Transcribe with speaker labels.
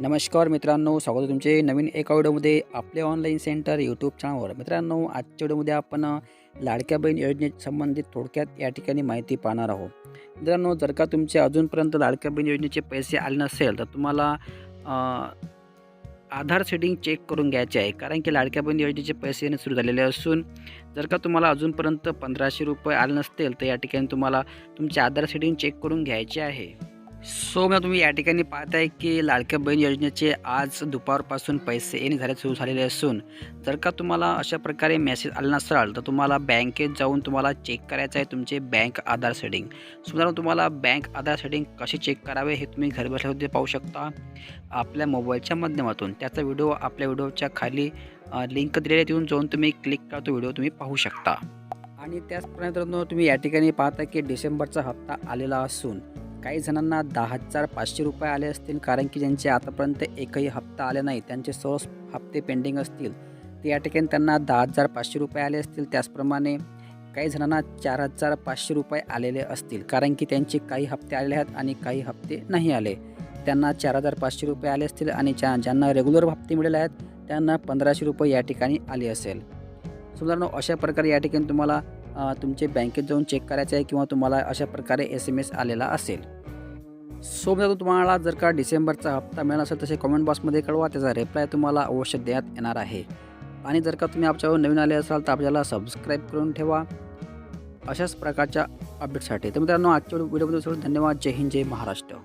Speaker 1: नमस्कार मित्रांनो स्वागत तुमचे नवीन एका व्हिडिओमध्ये आपले ऑनलाईन सेंटर यूट्यूब चॅनलवर मित्रांनो आजच्या व्हिडिओमध्ये आपण लाडक्या बहीण योजनेसंबंधित थोडक्यात या ठिकाणी माहिती पाहणार आहोत. मित्रांनो जर का तुमचे अजूनपर्यंत लाडक्या बहीण योजनेचे पैसे आले नसेल तर तुम्हाला आधार सेटिंग चेक करून घ्यायचे आहे. कारण की लाडक्या बहीण योजनेचे पैसे येणे सुरू झालेले असून जर का तुम्हाला अजूनपर्यंत पंधराशे रुपये आले नसतील तर या ठिकाणी तुम्हाला तुमचे आधार सेटिंग चेक करून घ्यायचे आहे. सो मग तुम्ही या ठिकाणी पाहताय की लाडक्या बहीण योजनेचे आज दुपारपासून पैसे येणे झाले सुरू झालेले असून जर का तुम्हाला अशा प्रकारे मेसेज आला नसाल तर तुम्हाला बँकेत जाऊन तुम्हाला चेक करायचं आहे तुमचे बँक आधार सेटिंग सुद्धा तुम्हाला बँक आधार सेटिंग कसे चेक करावे हे तुम्ही घरबसल्यामध्ये पाहू शकता आपल्या मोबाईलच्या माध्यमातून. त्याचा व्हिडिओ आपल्या व्हिडिओच्या खाली लिंक दिलेली तिथून जाऊन तुम्ही क्लिक करा तो व्हिडिओ तुम्ही पाहू शकता. आणि त्याचप्रमाणे तुम्ही या ठिकाणी पाहता की डिसेंबरचा हप्ता आलेला असून काही जणांना दहा हजार पाचशे रुपये आले असतील कारण की ज्यांचे आतापर्यंत एकही हप्ता आले नाही त्यांचे सर्व हप्ते पेंडिंग असतील. तर या ठिकाणी त्यांना दहा हजार पाचशे रुपये आले असतील. त्याचप्रमाणे काही जणांना चार हजार पाचशे रुपये आलेले असतील कारण की त्यांचे काही हप्ते आलेले आहेत आणि काही हप्ते नाही आले. त्यांना चार हजार पाचशे रुपये आले असतील आणि ज्या ज्यांना रेग्युलर हप्ते मिळाले आहेत त्यांना पंधराशे रुपये या ठिकाणी आले असेल. समजा अशा प्रकारे या ठिकाणी तुम्हाला तुमचे बँकेत जाऊन चेक करायचं आहे किंवा तुम्हाला अशा प्रकारे एस एम एस आलेला असेल. सोबत तुम्हाला जर का डिसेंबरचा हप्ता मिळाला असेल तसे कमेंट बॉक्समध्ये कळवा. त्याचा रिप्लाय तुम्हाला अवश्य देण्यात येणार आहे. आणि जर का तुम्ही आमच्यावर नवीन आले असाल तर आपल्याला सबस्क्राईब करून ठेवा. अशाच प्रकारच्या अपडेटसाठी तर मित्रांनो आजच्या व्हिडिओमध्ये धन्यवाद. जय हिंद जय महाराष्ट्र.